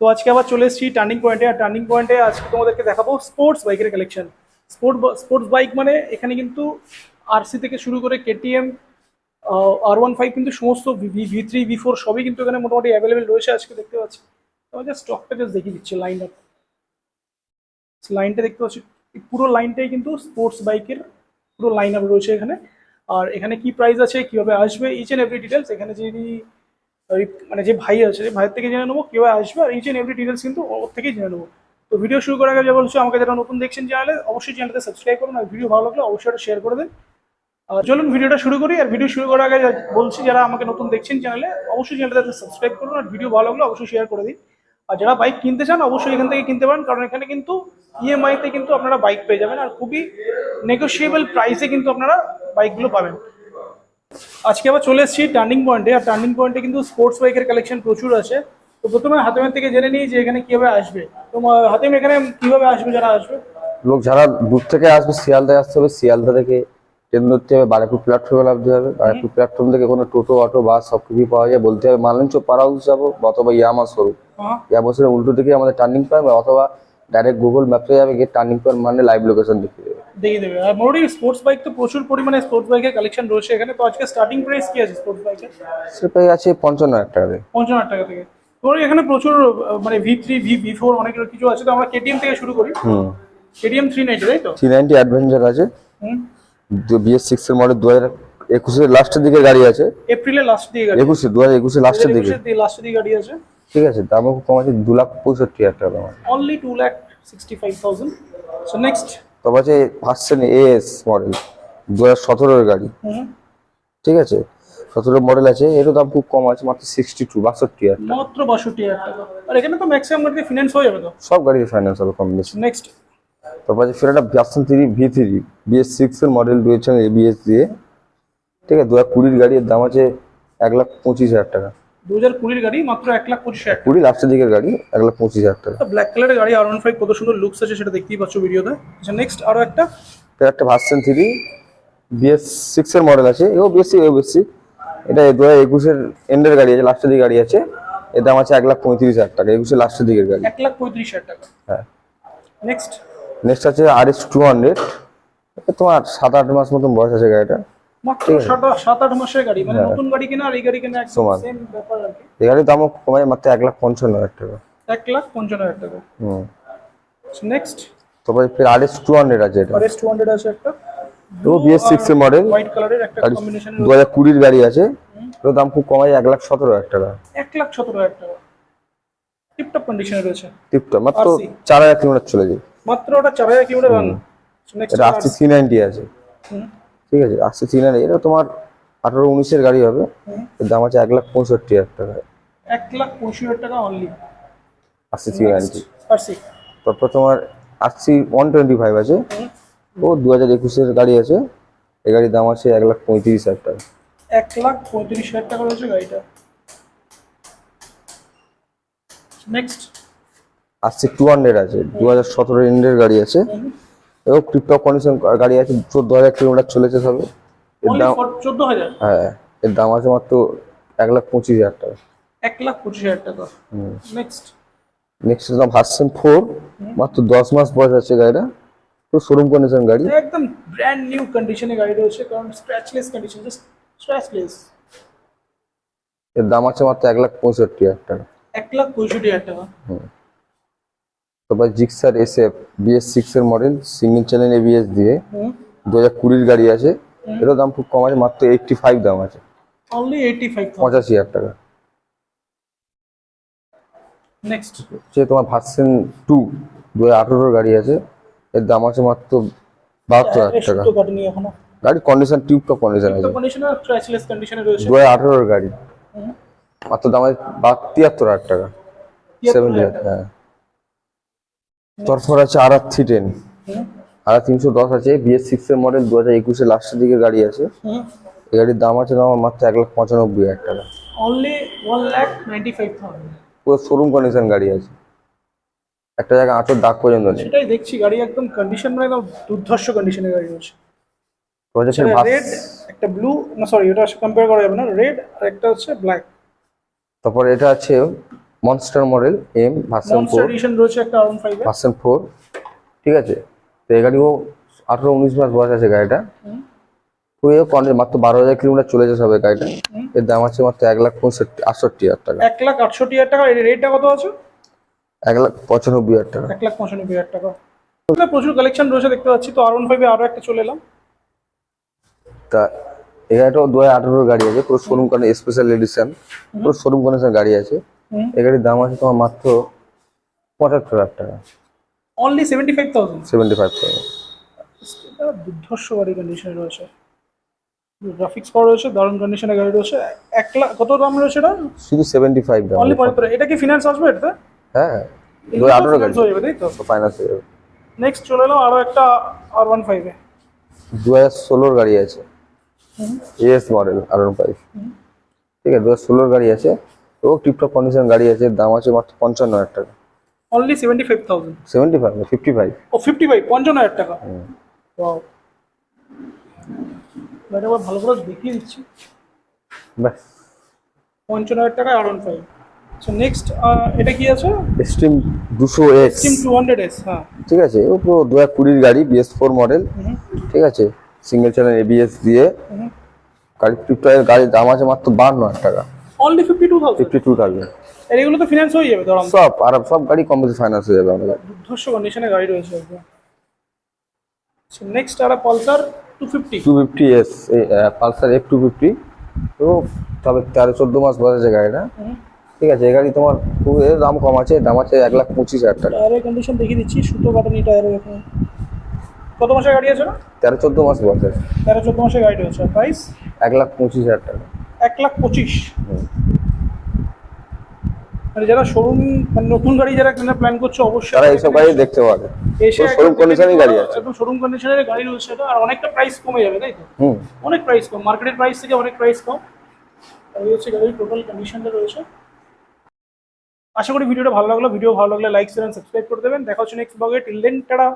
তো আজকে আবার চলে এসেছি টার্নিং পয়েন্টে আর টার্নিং পয়েন্টে আজকে তোমাদেরকে দেখাবো স্পোর্টস বাইকের কালেকশন স্পোর্ট স্পোর্টস বাইক মানে এখানে কিন্তু আরসি থেকে শুরু করে কেটিএম আর ওয়ান ফাইভ কিন্তু সমস্ত ভি থ্রি ভি ফোর সবই কিন্তু এখানে মোটামুটি অ্যাভেলেবেল রয়েছে আজকে দেখতে পাচ্ছি। তো জাস্ট স্টকটা জাস্ট দেখিয়ে দিচ্ছি লাইন আপ লাইনটা দেখতে পাচ্ছি। পুরো লাইনটাই কিন্তু স্পোর্টস বাইকের পুরো লাইন আপ রয়েছে এখানে। আর এখানে কি প্রাইস আছে, কীভাবে আসবে ইচ এন্ড এভরি ডিটেলস এখানে ওই মানে যে ভাই আছে, সেই ভাইয়ের থেকে জেনে নেব কীভাবে আসবে আর ইচ এন্ড এভরি ডিটেলস কিন্তু ওর থেকেই জেনে নেব। তো ভিডিও শুরু করার আগে যে বলছো, আমাকে যারা নতুন দেখছেন চ্যানেলে অবশ্যই চ্যানেলটা সাবস্ক্রাইব করুন আর ভিডিও ভালো লাগলে অবশ্যই এটা শেয়ার করে দিন। আর চলুন ভিডিওটা শুরু করি, আর ভিডিও শুরু করার আগে বলছি, যারা আমাকে নতুন দেখছেন চ্যানেলে অবশ্যই চ্যানেলটাতে সাবস্ক্রাইব করুন আর ভিডিও ভালো লাগলে অবশ্যই শেয়ার করে দিন। আর যারা বাইক কিনতে চান, অবশ্যই এখান থেকে কিনতে পারেন, কারণ এখানে কিন্তু ইএমআইতে কিন্তু আপনারা বাইক পেয়ে যাবেন আর খুবই নেগোসিয়েবল প্রাইসে কিন্তু আপনারা বাইকগুলো পাবেন। আজকে আবার চলে এসেছি টার্নিং পয়েন্টে আর টার্নিং পয়েন্টে কিন্তু স্পোর্টস বাইকের কালেকশন প্রচুর আছে। তো প্রথমে হাতেমের থেকে জেনে নিই যে এখানে কীভাবে আসবে। তো হাতেম এখানে কীভাবে আসবে যারা আসবে? লোক যারা দূর থেকে আসবে শিয়ালদায় আসতে হবে। শিয়ালদা থেকে ট্রেন ধরতে হবে বারাকপুর প্ল্যাটফর্মে নামতে হবে। বারাকপুর প্ল্যাটফর্ম থেকে কোনো টোটো অটো বাস সব কিছুই পাওয়া যায়। বলতে হবে মালঞ্চ পাড়া হাউস যাব অথবা ইয়ামা স্বরূপ হ্যাঁ। ইয়ামা স্বরূপ উল্টো দিকে আমাদের টার্নিং পয়েন্ট অথবা ডাইরেক্ট গুগল ম্যাপে যাবে গিয়ে টার্নিং পয়েন্ট মানে লাইভ লোকেশন দেখিয়ে দেবে। দেখিয়ে দেবে। আর মোটামুটি স্পোর্টস বাইক তো প্রচুর পরিমাণে স্পোর্টস বাইকের কালেকশন রয়েছে এখানে। তো আজকে স্টার্টিং প্রাইস কি আছে স্পোর্টস বাইকের সেটাই আছে পঞ্চান্ন হাজার টাকা দিয়ে। পঞ্চান্ন হাজার টাকা থেকে। তো এখানে প্রচুর মানে V three V V four অনেক কিছু আছে। তো আমরা কেটিএম থেকে শুরু করি। হুম। কেটিএম থ্রি নাইনটি তাই তো? থ্রি নাইনটি অ্যাডভেঞ্চার আছে। হুম। বিএস সিক্স এর মডেল দু হাজার একুশের লাস্টের দিকে গাড়ি আছে। এপ্রিলের লাস্ট দিকে গাড়ি। একুশে দু হাজার একুশে লাস্টের দিকে। লাস্টের দিকে গাড়ি আছে। ঠিক আছে দামও খুব কম আছে দু লাখ পঁয়ষট্টি হাজার টাকা দাম আছে only two lakh sixty five thousand so next তবে আছে ভার্সন এস মডেল দু হাজার সতেরোর গাড়ি। ঠিক আছে সতেরো মডেল আছে এরও দাম খুব কম আছে মাত্র সিক্সটি টু বাষট্টি হাজার। মাত্র বাষট্টি হাজার টাকা। আর এখানে তো ম্যাক্সিমাম গাড়িতে ফিনান্স হয়ে যাবে তো। সব গাড়ির ফাইন্যান্স হবে কম বেশি। নেক্সট তারপর আছে ফের একটা three V three BS six এর মডেল রয়েছে এবিএস দিয়ে। ঠিক আছে দু হাজার কুড়ির গাড়ির দাম আছে এক লাখ পঁচিশ হাজার টাকা। দু হাজার কুড়ির গাড়ি মাত্র এক লাখ পঁচিশ হাজার কুড়ি লাস্টের দিকের গাড়ি এক লাখ পঁচিশ হাজার টাকা। ব্ল্যাক কালারের গাড়ি আর ওয়ান ফাইভ কত সুন্দর লুকস আছে সেটা দেখতেই পাচ্ছ ভিডিওতে। আচ্ছা নেক্সট আরও একটা। ফের একটা ভার্সন থ্রি বিএস সিক্স এর মডেল আছে। এও বেশি এও বেশি এটা দু হাজার একুশের এন্ডের গাড়ি আছে লাস্টের দিকে গাড়ি আছে। এর দাম আছে এক লাখ পঁয়ত্রিশ হাজার টাকা একুশের লাস্টের দিকের গাড়ি। এক লাখ পঁয়ত্রিশ হাজার টাকা। হ্যাঁ। নেক্সট নেক্সট আছে আর এস টু হান্ড্রেড তোমার সাত আট মাস মতন বয়স আছে গাড়িটা। মাত্র মাসের গাড়ি মানে নতুন গাড়ি কেনা আর এই গাড়ি কেনা একদম সেম ব্যাপার আর কি। এই গাড়ির দামও কমায় মাত্র লাখ পঞ্চান্ন হাজার টাকা। লাখ হাজার টাকা। হুম। নেক্সট ফের আছে এটা। একটা। এর মডেল হোয়াইট কালারের একটা কম্বিনেশন দু হাজার কুড়ির গাড়ি আছে। দাম খুব কমায় এক লাখ সতেরো হাজার টাকা। এক লাখ সতেরো হাজার টাকা। টিপটপ কন্ডিশনে রয়েছে। টিপটা মাত্র RC চার হাজার কিলোমিটার চলে যায়। মাত্র ওটা কিলোমিটার রান নেক্সট আছে। ঠিক আছে আসছে থ্রি নাইনটি এটা তোমার আঠারো উনিশের গাড়ি হবে। এর দাম আছে এক লাখ পঁয়ষট্টি হাজার টাকা। এক লাখ হাজার টাকা অনলি আসছে থ্রি নাইনটি তারপর তোমার আসছি ওয়ান টোয়েন্টি ফাইভ আছে ও দু হাজার একুশের গাড়ি আছে। এই গাড়ির দাম আছে এক লাখ পঁয়ত্রিশ হাজার টাকা। এক লাখ পঁয়ত্রিশ হাজার টাকা রয়েছে গাড়িটা। নেক্সট আসছে টু হান্ড্রেড আছে। দু হাজার সতেরো ইন্ডের গাড়ি আছে। এবং টিপটপ কন্ডিশন গাড়ি আছে চোদ্দ হাজার কিলোমিটার চলেছে সবে। এর দাম চোদ্দ হাজার হ্যাঁ এর দাম আছে মাত্র এক লাখ পঁচিশ হাজার টাকা। এক লাখ পঁচিশ হাজার টাকা। নেক্সট নেক্সট দাম ভার্সন ফোর মাত্র দশ মাস বয়স আছে গাড়িটা। তো শোরুম কন্ডিশন গাড়ি। একদম ব্র্যান্ড নিউ কন্ডিশনে গাড়ি রয়েছে কারণ স্ক্র্যাচলেস কন্ডিশন জাস্ট স্ক্র্যাচলেস এর দাম আছে মাত্র এক লাখ পঁয়ষট্টি হাজার টাকা। এক লাখ পঁয়ষট্টি হাজার টাকা। তারপর Gixxer S F BS six এর মডেল সিঙ্গেল চ্যানেল এবিএস দিয়ে। দু হাজার কুড়ির গাড়ি আছে। এটার দাম খুব কম আছে মাত্র এইটটি ফাইভ দাম আছে। পঁচাশি হাজার টাকা। নেক্সট সে তোমার ভার্সন টু দু হাজার গাড়ি আছে। এর দাম আছে মাত্র বাহাত্তর হাজার টাকা। গাড়ির কন্ডিশন কন্ডিশন আছে। কন্ডিশনে রয়েছে। দু হাজার আঠেরোর গাড়ি। মাত্র দাম আছে তিয়াত্তর হাজার টাকা। সেভেন্টি হ্যাঁ। তারপর আছে আর আর থ্রি টেন আর তিনশো দশ আছে বিএস সিক্স এর মডেল দু হাজার একুশে লাস্টের দিকে গাড়ি আছে। এই গাড়ির দাম আছে তোমার মাত্র এক লাখ পঁচানব্বই হাজার টাকা। Only one lakh ninety five thousand পুরো শোরুম কন্ডিশন গাড়ি আছে। একটা জায়গায় আঁচড় দাগ পর্যন্ত নেই। সেটাই দেখছি গাড়ি একদম কন্ডিশন মানে একদম দুর্ধর্ষ কন্ডিশনে গাড়ি রেড একটা ব্লু না সরি এটা কম্পেয়ার করা যাবে না রেড আর একটা হচ্ছে ব্ল্যাক তারপর এটা আছে monster model M version four version four ঠিক আছে? তো এই গাড়িও আঠেরো উনিশ মাস বয়স আছে গাড়িটা। তো এও কন্ডি মাত্র বারো হাজার কিলোমিটার চলে যাচ্ছে হবে গাড়িটা। এর দাম আছে মাত্র এক লাখ পঁয়ষট্টি আটষট্টি হাজার টাকা। এক লাখ আটষট্টি হাজার টাকা এর রেটটা কত আছে? এক লাখ পঁচানব্বই হাজার টাকা। এক লাখ পঁচানব্বই হাজার টাকা। প্রচুর কালেকশন রয়েছে দেখতে পাচ্ছি। তো আরন ফাইভে আরও একটা চলে এলাম। তা এই গাড়িটাও দু হাজার আঠেরোর গাড়ি আছে। পুরো শোরুম কারণে স্পেশাল এডিশন পুরো শোরুম কন্ডিশন গাড়ি আছে। এই গাড়ির দাম আছে তোমার মাত্র পঁচাত্তর হাজার টাকা। Only seventy five thousand seventy five thousand এটা দুর্ধর্ষ গাড়ি কন্ডিশনে রয়েছে। গ্রাফিক্স পাওয়া রয়েছে দারুণ কন্ডিশনে গাড়ি রয়েছে। এক লাখ কত দাম রয়েছে এটা? শুধু সেভেন্টি ফাইভ দাম। অনলি পঁচাত্তর। এটা কি ফিনান্স আসবে এটাতে? হ্যাঁ দু হাজার আঠেরো গাড়ি। হয়ে যাবে তাই তো? ফাইন্যান্স হয়ে যাবে। নেক্সট চলে এলাম আরও একটা আর ওয়ান ফাইভে দু হাজার ষোলোর গাড়ি আছে। এস মডেল আর ফাইভ ঠিক আছে দু হাজার ষোলোর গাড়ি আছে। ও টিপটপ কন্ডিশন গাড়ি আছে দাম আছে মাত্র পঞ্চান্ন হাজার টাকা। Only seventy five thousand seventy five fifty five ও ফিফটি ফাইভ পঞ্চান্ন হাজার টাকা. গাড়িটা ভালো করে দেখিয়ে দিচ্ছি। ব্যাস। পঞ্চান্ন হাজার টাকা আর ওয়ান ফাইভ সো নেক্সট এটা কি আছে? স্টিম দুশো Xtreme two hundred S হ্যাঁ। ঠিক আছে ও পুরো দু হাজার কুড়ির গাড়ি বিএস ফোর মডেল ঠিক আছে সিঙ্গেল চ্যানেল এবিএস দিয়ে। গাড়ি টিপটপের গাড়ির দাম আছে মাত্র বান্ন হাজার টাকা। Only fifty two thousand fifty two thousand আর এগুলো তো ফিনান্স হয়ে যাবে ধরো। সব আর সব গাড়ি কম বেশি ফাইন্যান্স হয়ে যাবে আমাদের। দুর্ধর্ষ কন্ডিশনে গাড়ি রয়েছে একদম। নেক্সট আর Pulsar two fifty two fifty S এই পালসার এফ টু ফিফটি তো তবে তেরো চোদ্দ মাস বয়স আছে গাড়িটা। ঠিক আছে এই গাড়ি তোমার খুব দাম কম আছে দাম আছে এক লাখ পঁচিশ হাজার টাকা। টায়ারের কন্ডিশন দেখিয়ে দিচ্ছি সুতো কাটানি টায়ারের এখানে কত মাসের গাড়ি আছে না তেরো চোদ্দ মাস বয়স আছে তেরো চোদ্দ মাসের গাড়ি রয়েছে। প্রাইস এক লাখ পঁচিশ হাজার টাকা। এক লাখ পঁচিশ। মানে যারা শোরুম মানে নতুন গাড়ি যারা কেনার প্ল্যান করছে অবশ্যই তারা এইসব গাড়ি দেখতে পারে এসে শোরুম কন্ডিশনই গাড়ি আছে। একদম শোরুম কন্ডিশনের গাড়ি রয়েছে এটা আর অনেকটা প্রাইস কমে যাবে তাই তো? হুম। অনেক প্রাইস কম মার্কেটের প্রাইস থেকে অনেক প্রাইস কম। এই হচ্ছে গাড়ির টোটাল কন্ডিশনটা রয়েছে। আশা করি ভিডিওটা ভালো লাগল। ভিডিও ভালো লাগলে লাইক শেয়ার সাবস্ক্রাইব করে দেবেন। দেখা হচ্ছে নেক্সট ব্লগে টিল দেন টাটা।